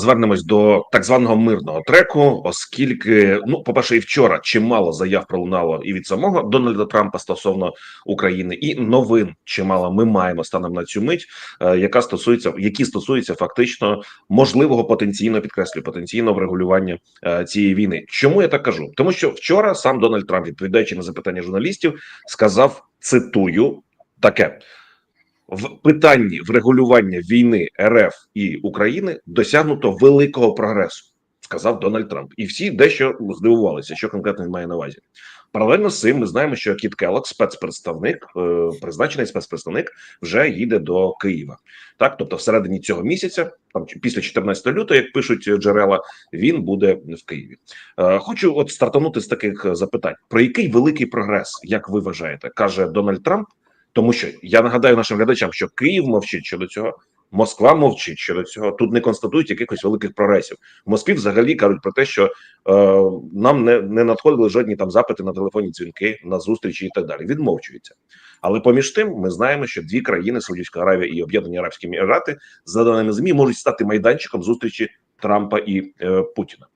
Звернемось до так званого мирного треку, оскільки, ну, по перше, і вчора чимало заяв пролунало і від самого Дональда Трампа стосовно України, і новин чимало ми маємо станом на цю мить, е, яка стосується, які стосуються фактично можливого потенційно підкреслюю потенційного врегулювання е, цієї війни. Чому я так кажу? Тому що вчора сам Дональд Трамп, відповідаючи на запитання журналістів, сказав цитую таке. В питанні врегулювання війни РФ і України досягнуто великого прогресу, сказав Дональд Трамп, і всі дещо здивувалися, що конкретно він має на увазі. Паралельно з цим ми знаємо, що Кіт Келлок, спецпредставник, е, призначений спецпредставник, вже їде до Києва. Так, тобто, всередині цього місяця, там після 14 лютого, як пишуть джерела, він буде в Києві. Е, Хочу от стартанути з таких запитань: про який великий прогрес, як ви вважаєте, каже Дональд Трамп? Тому що я нагадаю нашим глядачам, що Київ мовчить щодо цього, Москва мовчить щодо цього. Тут не констатують якихось великих прогресів. В Москві взагалі кажуть про те, що е, нам не, не надходили жодні там запити на телефонні дзвінки, на зустрічі і так далі. Відмовчуються. Але поміж тим, ми знаємо, що дві країни Саудівська Аравія і Об'єднані Арабські Емірати, за даними змі, можуть стати майданчиком зустрічі Трампа і е, Путіна.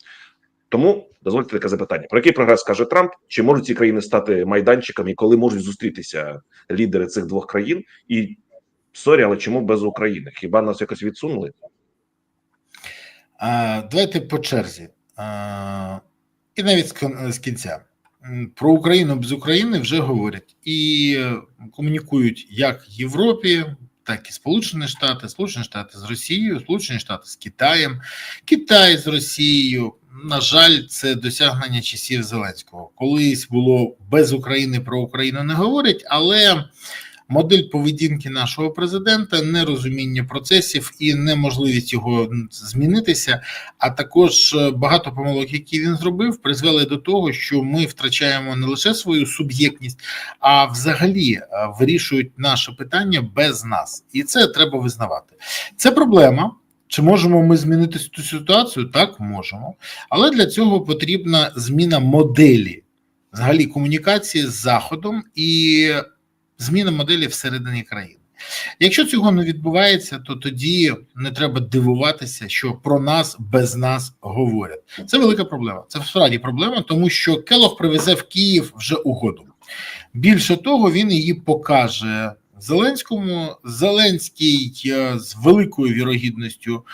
Тому дозвольте таке запитання: про який прогрес каже Трамп? Чи можуть ці країни стати майданчиками, і коли можуть зустрітися лідери цих двох країн? І сорі, але чому без України? Хіба нас якось відсунули? А, Давайте по черзі. А, І навіть з кінця. Про Україну без України вже говорять і е, комунікують як Європі, так і Сполучені Штати, Сполучені Штати з Росією, Сполучені Штати з Китаєм, Китай з Росією. На жаль, це досягнення часів Зеленського. Колись було без України про Україну не говорять, але модель поведінки нашого президента, нерозуміння процесів і неможливість його змінитися. А також е, багато помилок, які він зробив, призвели до того, що ми втрачаємо не лише свою суб'єктність, а взагалі е, вирішують наше питання без нас, і це треба визнавати. Це проблема. Чи можемо ми змінити цю ситуацію? Так, можемо, але для цього потрібна зміна моделі взагалі комунікації з Заходом і зміна моделі всередині країни. Якщо цього не відбувається, то тоді не треба дивуватися, що про нас без нас говорять. Це велика проблема. Це справді проблема, тому що Келох привезе в Київ вже угоду. Більше того, він її покаже Зеленському. Зеленський е, з великою вірогідністю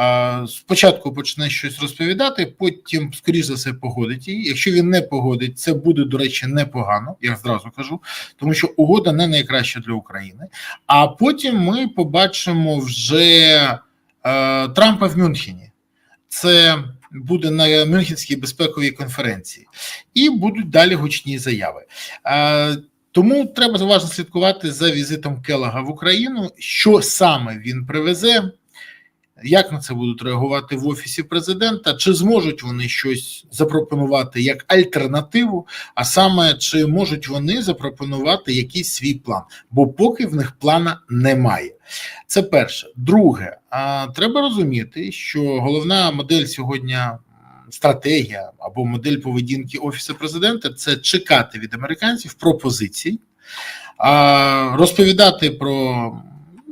е, спочатку почне щось розповідати, потім, скоріш за все, погодить її. Якщо він не погодить, це буде, до речі, непогано, я зразу кажу, тому що угода не найкраща для України. А потім ми побачимо вже е, Трампа в Мюнхені. Це буде на Мюнхенській безпековій конференції, і будуть далі гучні заяви. Тому треба уважно слідкувати за візитом Келага в Україну, що саме він привезе, як на це будуть реагувати в офісі президента, чи зможуть вони щось запропонувати як альтернативу, а саме чи можуть вони запропонувати якийсь свій план, бо поки в них плана немає. Це перше. Друге, треба розуміти, що головна модель сьогодні стратегія або модель поведінки офісу президента це чекати від американців пропозицій, розповідати про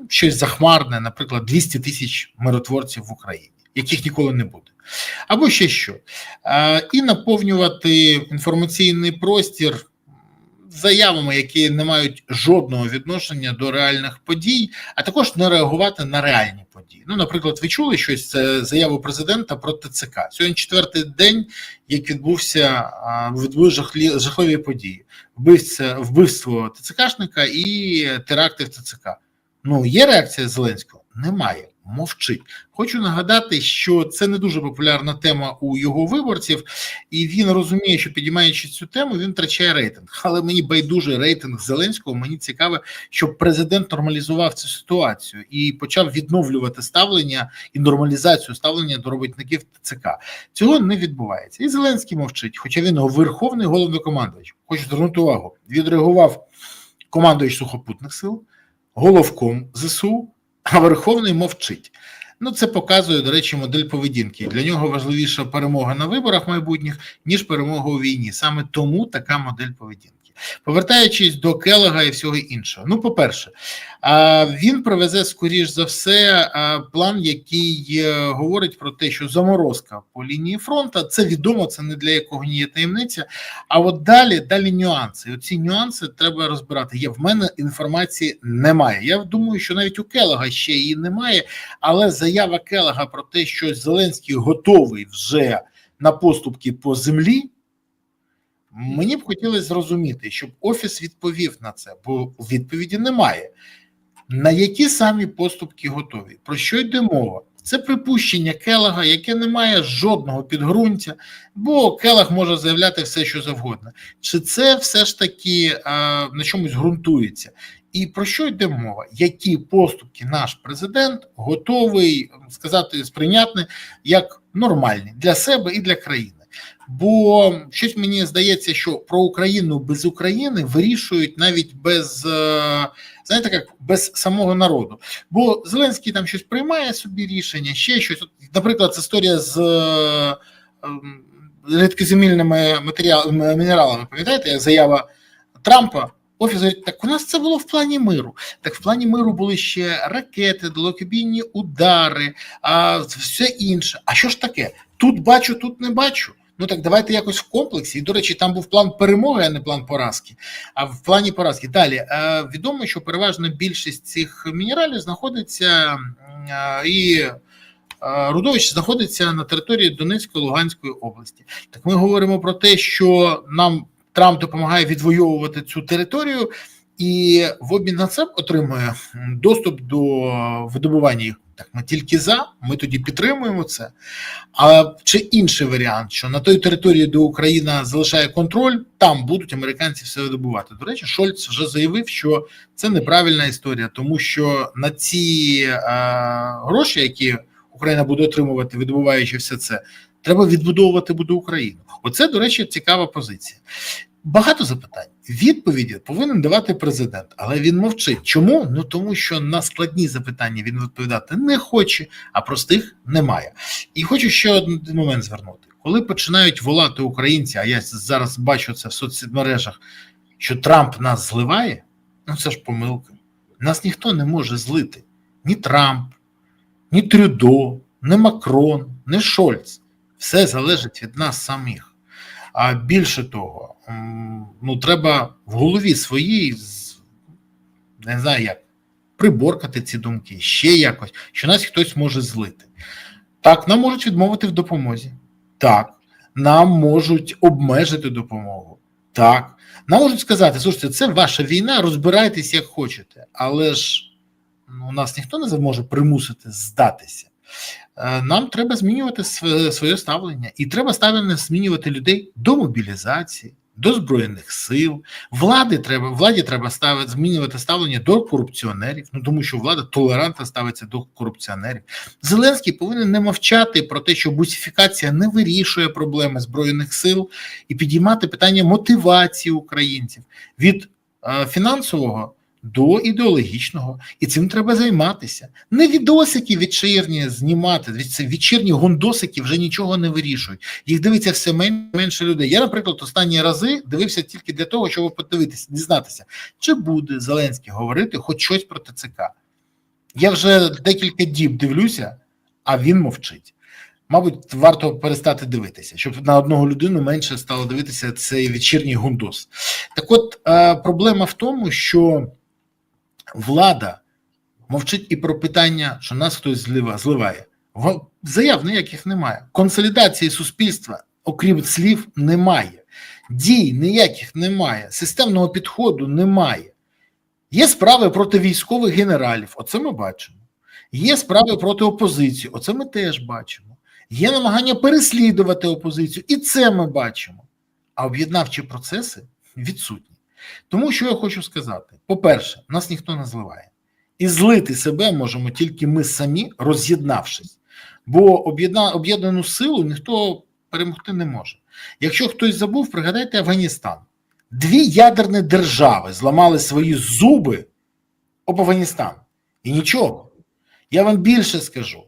щось захмарне, наприклад, 200 тисяч миротворців в Україні, яких ніколи не буде, або ще що, і наповнювати інформаційний простір. Заявами, які не мають жодного відношення до реальних подій, а також не реагувати на реальні події. Ну, наприклад, ви чули щось це заяву президента про ТЦК. Сьогодні четвертий день, як відбувся відбули жахлі, жахливі події, вбивство, вбивство ТЦКшника і теракти в ТЦК. Ну, є реакція Зеленського? Немає. Мовчить. Хочу нагадати, що це не дуже популярна тема у його виборців, і він розуміє, що підіймаючи цю тему, він втрачає рейтинг. Але мені байдуже рейтинг Зеленського. Мені цікаво, щоб президент нормалізував цю ситуацію і почав відновлювати ставлення і нормалізацію ставлення до робітників ТЦК. Цього не відбувається. І Зеленський мовчить, хоча він верховний головнокомандувач. Хочу звернути увагу. Відреагував командуючий сухопутних сил, головком ЗСУ а Верховний мовчить. Ну, це показує, до речі, модель поведінки. Для нього важливіша перемога на виборах майбутніх, ніж перемога у війні. Саме тому така модель поведінки. Повертаючись до Келега і всього іншого. Ну, по-перше, він привезе, скоріш за все, план, який е, говорить про те, що заморозка по лінії фронту це відомо, це не для якого ні є таємниця. А от далі, далі нюанси. Оці нюанси треба розбирати. Є в мене інформації немає. Я думаю, що навіть у Келега ще її немає, але заява Келега про те, що Зеленський готовий вже на поступки по землі. Мені б хотілося зрозуміти, щоб офіс відповів на це, бо відповіді немає. На які самі поступки готові? Про що йде мова? Це припущення Келега, яке не має жодного підґрунтя, бо Келег може заявляти все, що завгодно. Чи це все ж таки а, на чомусь ґрунтується? І про що йде мова? Які поступки наш президент готовий сказати сприйнятне як нормальні для себе і для країни? Бо щось мені здається, що про Україну без України вирішують навіть без е, знаєте, як без самого народу. Бо Зеленський там щось приймає собі рішення, ще щось. Наприклад, історія з е, ем, рідкоземельними матеріалами мінералами. Пам'ятаєте, заява Трампа? Офіс говорить, так у нас це було в плані миру. Так в плані миру були ще ракети, далекобійні удари, а все інше. А що ж таке? Тут бачу, тут не бачу. Ну так давайте якось в комплексі. І, до речі, там був план перемоги, а не план поразки. А в плані поразки далі е, відомо, що переважна більшість цих мінералів знаходиться е, і е, Рудовище знаходиться на території Донецької Луганської області. Так ми говоримо про те, що нам Трамп допомагає відвоювати цю територію, і в обмін на це отримує доступ до видобування їх. Так, ми тільки за, ми тоді підтримуємо це. А чи інший варіант, що на той території, де Україна залишає контроль, там будуть американці все видобувати. До речі, Шольц вже заявив, що це неправильна історія, тому що на ці е, гроші, які Україна буде отримувати, видобуваючи все це, треба відбудовувати буде Україну. Оце, до речі, цікава позиція. Багато запитань. Відповіді повинен давати президент, але він мовчить. Чому? Ну тому що на складні запитання він відповідати не хоче, а простих немає. І хочу ще один момент звернути: коли починають волати українці, а я зараз бачу це в соцмережах, що Трамп нас зливає, ну це ж помилка. Нас ніхто не може злити. Ні Трамп, ні Трюдо, ні Макрон, ні Шольц. Все залежить від нас самих. А більше того, ну треба в голові своїй не знаю як приборкати ці думки, ще якось, що нас хтось може злити. Так, нам можуть відмовити в допомозі. Так, нам можуть обмежити допомогу. Так, нам можуть сказати, слушайте, це ваша війна, розбирайтесь як хочете, але ж ну, нас ніхто не зможе примусити здатися. Нам треба змінювати своє ставлення, і треба ставлення змінювати людей до мобілізації, до збройних сил. Влади треба владі треба ставити змінювати ставлення до корупціонерів. Ну тому що влада толерантно ставиться до корупціонерів. Зеленський повинен не мовчати про те, що бусифікація не вирішує проблеми збройних сил і підіймати питання мотивації українців від е, фінансового до ідеологічного, і цим треба займатися. Не відосики вечірні знімати. Вечірні гондосики вже нічого не вирішують. Їх дивиться все менше людей. Я, наприклад, останні рази дивився тільки для того, щоб подивитися, дізнатися, чи буде Зеленський говорити хоч щось про ТЦК. Я вже декілька діб дивлюся, а він мовчить. Мабуть, варто перестати дивитися, щоб на одного людину менше стало дивитися цей вечірній гундос. Так, от проблема в тому, що влада мовчить і про питання, що нас хтось злива, зливає. Заяв ніяких немає. Консолідації суспільства, окрім слів, немає. Дій ніяких немає. Системного підходу немає. Є справи проти військових генералів, оце ми бачимо. Є справи проти опозиції, оце ми теж бачимо. Є намагання переслідувати опозицію, і це ми бачимо. А об'єднавчі процеси відсутні. Тому що я хочу сказати: по-перше, нас ніхто не зливає, і злити себе можемо тільки ми самі, роз'єднавшись, бо об'єднану силу ніхто перемогти не може. Якщо хтось забув, пригадайте Афганістан. Дві ядерні держави зламали свої зуби об Афганістан. І нічого. Я вам більше скажу.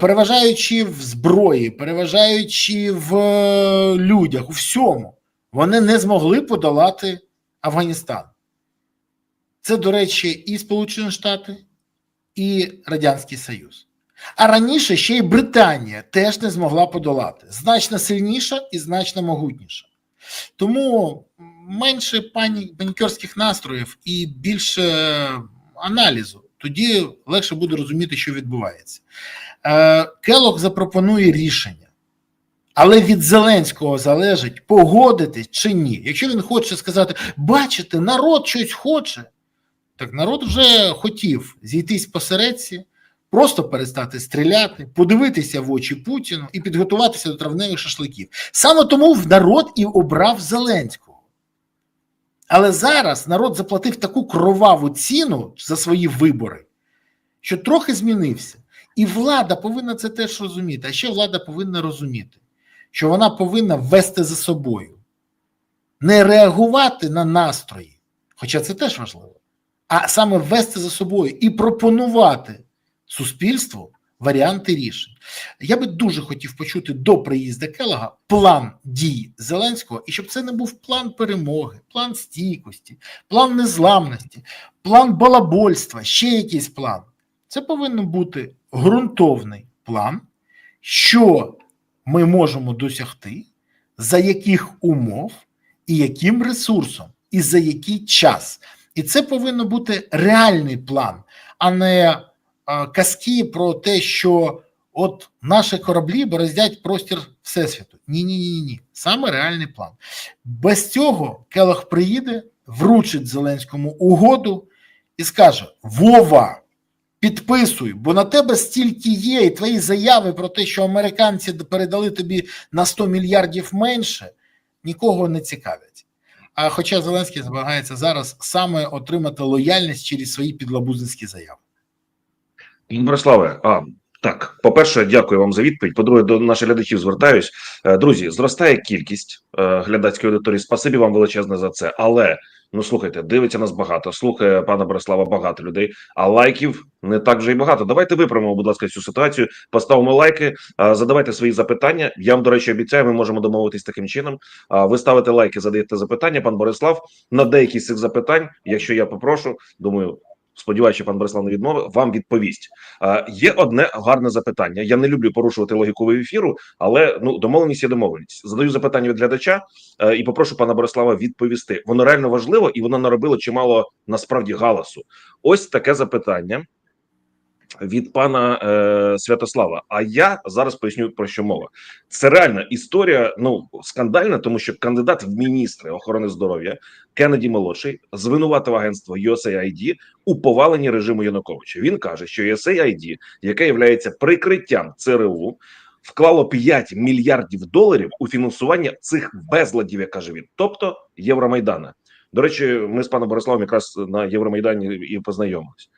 Переважаючи в зброї, переважаючи в людях, у всьому, вони не змогли подолати Афганістан. Це, до речі, і Сполучені Штати, і Радянський Союз. А раніше ще й Британія теж не змогла подолати. Значно сильніша і значно могутніша. Тому менше пані панікерських настроїв і більше аналізу. Тоді легше буде розуміти, що відбувається. Е, Келог запропонує рішення. Але від Зеленського залежить погодитись чи ні. Якщо він хоче сказати, бачите, народ щось хоче, так народ вже хотів зійтись посередці, просто перестати стріляти, подивитися в очі Путіну і підготуватися до травневих шашликів. Саме тому народ і обрав Зеленського. Але зараз народ заплатив таку кроваву ціну за свої вибори, що трохи змінився. І влада повинна це теж розуміти. А ще влада повинна розуміти, що вона повинна вести за собою, не реагувати на настрої, хоча це теж важливо, а саме вести за собою і пропонувати суспільству варіанти рішень. Я би дуже хотів почути до приїзду Келога план дій Зеленського, і щоб це не був план перемоги, план стійкості, план незламності, план балабольства, ще якийсь план. Це повинен бути ґрунтовний план, що ми можемо досягти, за яких умов і яким ресурсом, і за який час. І це повинен бути реальний план, а не казки про те, що от наші кораблі бороздять простір Всесвіту. Ні, ні, ні, ні. Саме реальний план. Без цього Келох приїде, вручить Зеленському угоду і скаже: Вова! Підписуй, бо на тебе стільки є, і твої заяви про те, що американці передали тобі на 100 мільярдів менше, нікого не цікавлять. А хоча Зеленський намагається зараз саме отримати лояльність через свої підлабузницькі заяви. Бориславе, а так, по-перше, дякую вам за відповідь. По-друге, до наших глядачів звертаюсь. Е, Друзі, зростає кількість е, глядацької аудиторії. Спасибі вам величезне за це. Але ну слухайте, дивиться нас багато. Слухає пана Борислава багато людей, а лайків не так вже й багато. Давайте виправимо, будь ласка, цю ситуацію. Поставимо лайки, задавайте свої запитання. Я вам, до речі, обіцяю, ми можемо домовитись таким чином. Ви ставите лайки, задаєте запитання. Пан Борислав на деякі з цих запитань, якщо я попрошу, думаю. Сподіваюся, що пан Борислав не відмовив, вам відповість. Е, є одне гарне запитання. Я не люблю порушувати логіку ефіру, але ну домовленість є домовленість. Задаю запитання від глядача е, і попрошу пана Борислава відповісти. Воно реально важливо і воно наробило чимало насправді галасу. Ось таке запитання від пана е, Святослава. А я зараз поясню про що мова. Це реальна історія. Ну скандальна, тому що кандидат в міністри охорони здоров'я Кеннеді молодший звинуватив агентство USAID у поваленні режиму Януковича. Він каже, що USAID, яке є прикриттям ЦРУ, вклало 5 мільярдів доларів у фінансування цих безладів, як каже він, тобто Євромайдана. До речі, ми з паном Бориславом якраз на Євромайдані і познайомились.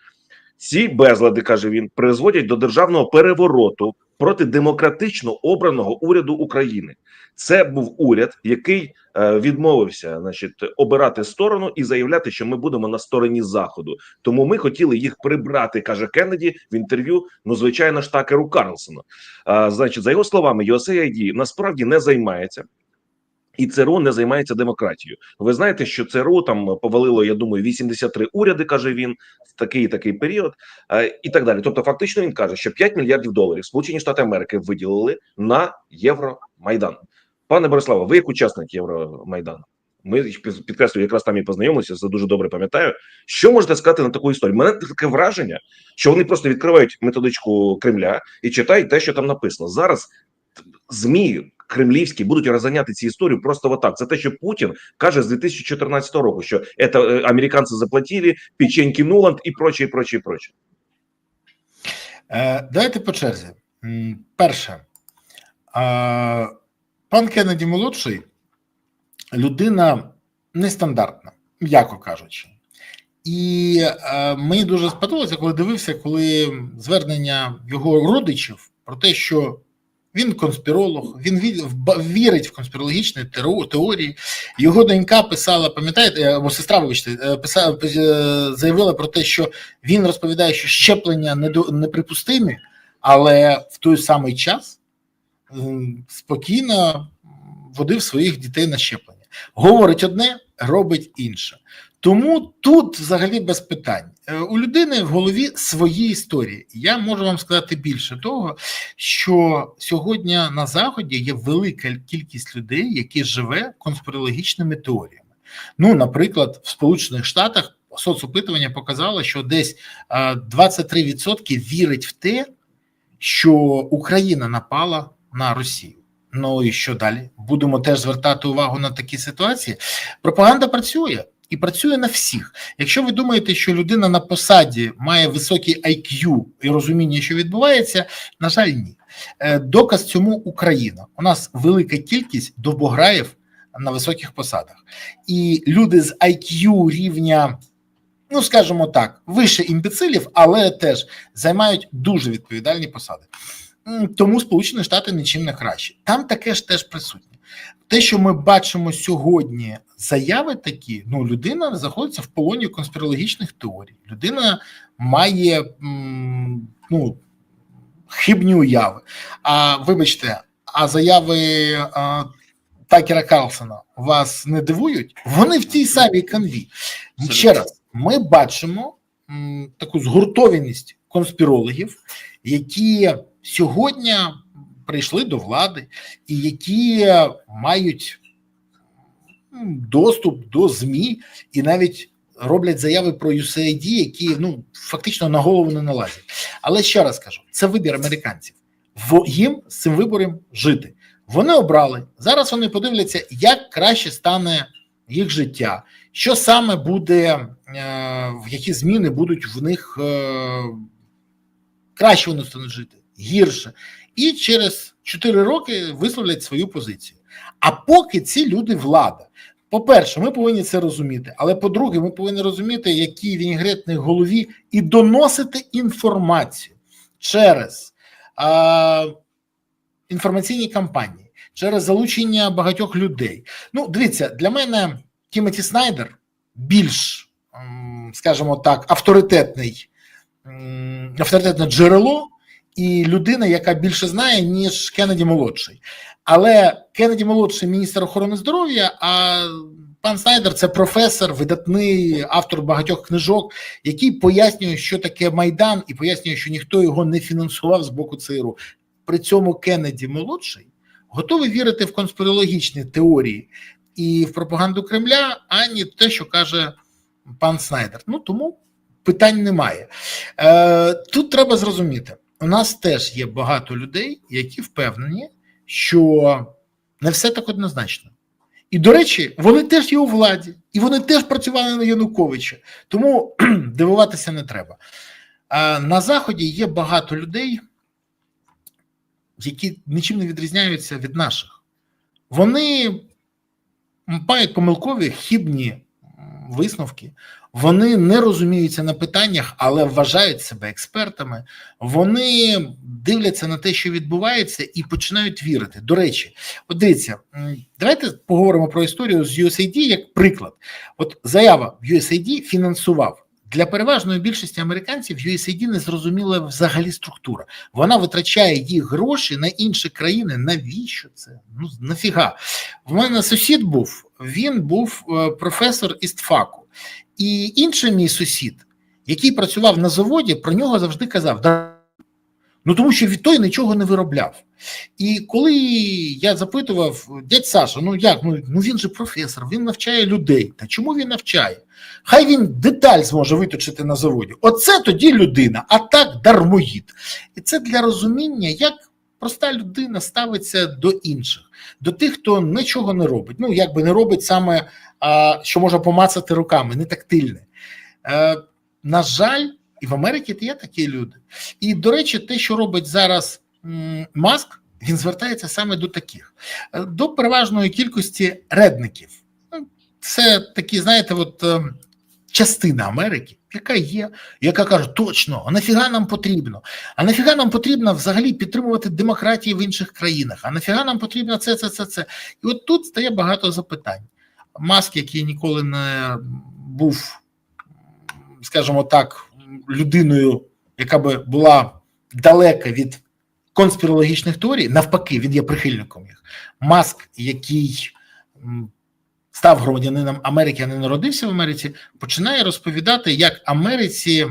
Ці безлади каже він призводять до державного перевороту проти демократично обраного уряду України. Це був уряд, який е, відмовився, значить, обирати сторону і заявляти, що ми будемо на стороні заходу. Тому ми хотіли їх прибрати, каже Кеннеді в інтерв'ю. Ну, звичайно ж, Такеру Карлсону. Е, значить, за його словами, USAID насправді не займається. І ЦРУ не займається демократією. Ви знаєте, що ЦРУ там повалило, я думаю, 83 уряди, каже він, в такий такий період, е, і так далі. Тобто, фактично, він каже, що 5 мільярдів доларів Сполучені Штати Америки виділили на Євромайдан. Пане Бориславе, ви як учасник Євромайдану? Ми підкреслюю, якраз там і познайомилися. Це дуже добре пам'ятаю. Що можете сказати на таку історію? Мене таке враження, що вони просто відкривають методичку Кремля і читають те, що там написано зараз. Змі кремлівські будуть розганяти ці історії просто отак. Це те, що Путін каже з 2014 року, що це американці заплатили, печеньки Нуланд і проче, і проче, і проче. Е, давайте по черзі. Перше, пан Кеннеді молодший людина нестандартна, м'яко кажучи. І е, мені дуже сподобалося, коли дивився, коли звернення його родичів про те, що він конспіролог, він вірить в конспірологічні теорії. Його донька писала, пам'ятаєте, е, або сестра, вибачте, е, писала, е, заявила про те, що він розповідає, що щеплення неприпустимі, але в той самий час спокійно водив своїх дітей на щеплення. Говорить одне, робить інше. Тому тут взагалі без питань. Е, У людини в голові свої історії. Я можу вам сказати більше того, що сьогодні на заході є велика кількість людей, які живе конспірологічними теоріями. Ну, наприклад, в Сполучених Штатах соцопитування показало, що десь е, 23% вірить в те, що Україна напала на Росію. Ну і що далі? Будемо теж звертати увагу на такі ситуації. Пропаганда працює і працює на всіх. Якщо ви думаєте, що людина на посаді має високий IQ і розуміння, що відбувається, на жаль, ні. Е, Доказ цьому Україна. У нас велика кількість довбограїв на високих посадах, і люди з IQ рівня. Ну, скажімо так, вище імбецилів, але теж займають дуже відповідальні посади. Тому Сполучені Штати нічим не краще. Там таке ж теж присутнє. Те, що ми бачимо сьогодні, заяви такі: ну, людина знаходиться в полоні конспірологічних теорій. Людина має ну, хибні уяви. А вибачте, а заяви а, Такера Карлсона вас не дивують? Вони в тій самій канві. Ще раз, ми бачимо м, таку згуртованість конспірологів, які сьогодні прийшли до влади і які мають доступ до ЗМІ і навіть роблять заяви про USAID, які ну фактично на голову не налазять. Але ще раз кажу: це вибір американців. Їм з цим вибором жити. Вони обрали зараз. Вони подивляться, як краще стане їх життя, що саме буде, е, в які зміни будуть в них е, краще вони стануть жити, гірше, і через 4 роки висловлять свою позицію. А поки ці люди влада. По-перше, ми повинні це розуміти. Але по-друге, ми повинні розуміти, які вінігрет в голові, і доносити інформацію через а, інформаційні кампанії, через залучення багатьох людей. Ну, дивіться, для мене Тімоті Снайдер більш, скажімо так, авторитетний, авторитетне джерело і людина, яка більше знає, ніж Кеннеді молодший. Але Кеннеді молодший міністр охорони здоров'я, а пан Снайдер це професор, видатний автор багатьох книжок, який пояснює, що таке Майдан, і пояснює, що ніхто його не фінансував з боку ЦРУ. При цьому Кеннеді молодший готовий вірити в конспірологічні теорії і в пропаганду Кремля, ані те, що каже пан Снайдер. Ну тому питань немає. Е, Тут треба зрозуміти: у нас теж є багато людей, які впевнені, що не все так однозначно. І, до речі, вони теж є у владі, і вони теж працювали на Януковича. Тому дивуватися не треба. А на Заході є багато людей, які нічим не відрізняються від наших. Вони мають помилкові хібні висновки, вони не розуміються на питаннях, але вважають себе експертами. Вони дивляться на те, що відбувається, і починають вірити. До речі, от дивіться, давайте поговоримо про історію з USAID як приклад. От заява USAID фінансував. Для переважної більшості американців USAID не зрозуміла взагалі структура. Вона витрачає їх гроші на інші країни. Навіщо це? Ну нафіга? В мене сусід був. Він був е, професор істфаку, і інший мій сусід, який працював на заводі, про нього завжди казав: «Да, ну тому що від той нічого не виробляв. І коли я запитував дядь Саша, ну як ну, ну він же професор, він навчає людей. Та чому він навчає? Хай він деталь зможе виточити на заводі. Оце тоді людина, а так дармоїд. І це для розуміння, як проста людина ставиться до інших, до тих, хто нічого не робить. Ну якби не робить саме, що може помацати руками, не тактильне. Е, на жаль, і в Америці є такі люди. І до речі, те, що робить зараз Маск, він звертається саме до таких, Е, до переважної кількості редників. Ну, Це такі, знаєте, от е, частина Америки, яка є, яка каже, точно, а нафіга нам потрібно? А нафіга нам потрібно взагалі підтримувати демократію в інших країнах? А нафіга нам потрібно це, це, це, це? І от тут стає багато запитань. Маск, який ніколи не був, скажімо так, людиною, яка би була далека від конспірологічних теорій, навпаки, він є прихильником їх. Маск, який став громадянином Америки, а не народився в Америці, починає розповідати, як Америці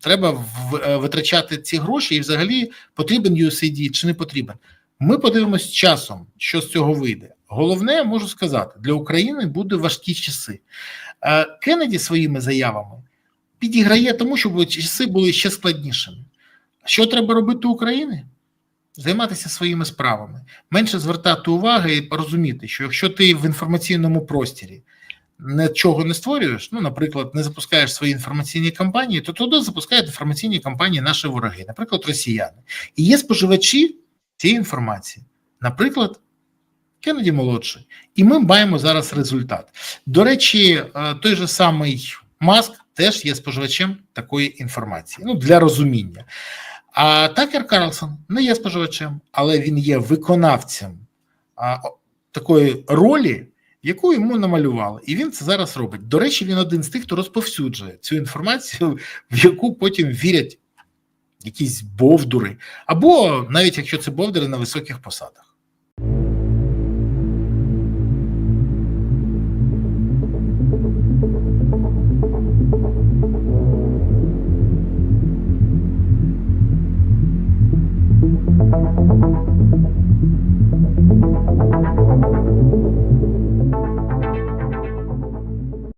треба е, витрачати ці гроші, і взагалі потрібен USAID чи не потрібен. Ми подивимось часом, що з цього вийде. Головне, можу сказати, для України буде важкі часи. Е, Кеннеді своїми заявами підіграє тому, щоб часи були ще складнішими. Що треба робити Україні? Займатися своїми справами, менше звертати уваги і розуміти, що якщо ти в інформаційному просторі нічого не створюєш, ну, наприклад, не запускаєш свої інформаційні кампанії, то туди запускають інформаційні кампанії наші вороги, наприклад, росіяни. І є споживачі цієї інформації, наприклад, Кеннеді молодший. І ми маємо зараз результат. До речі, е, той же самий Маск теж є споживачем такої інформації. Ну, для розуміння. А Такер Карлсон не є споживачем, але він є виконавцем а, такої ролі, яку йому намалювали. І він це зараз робить. До речі, він один з тих, хто розповсюджує цю інформацію, в яку потім вірять якісь бовдури, або навіть якщо це бовдури на високих посадах.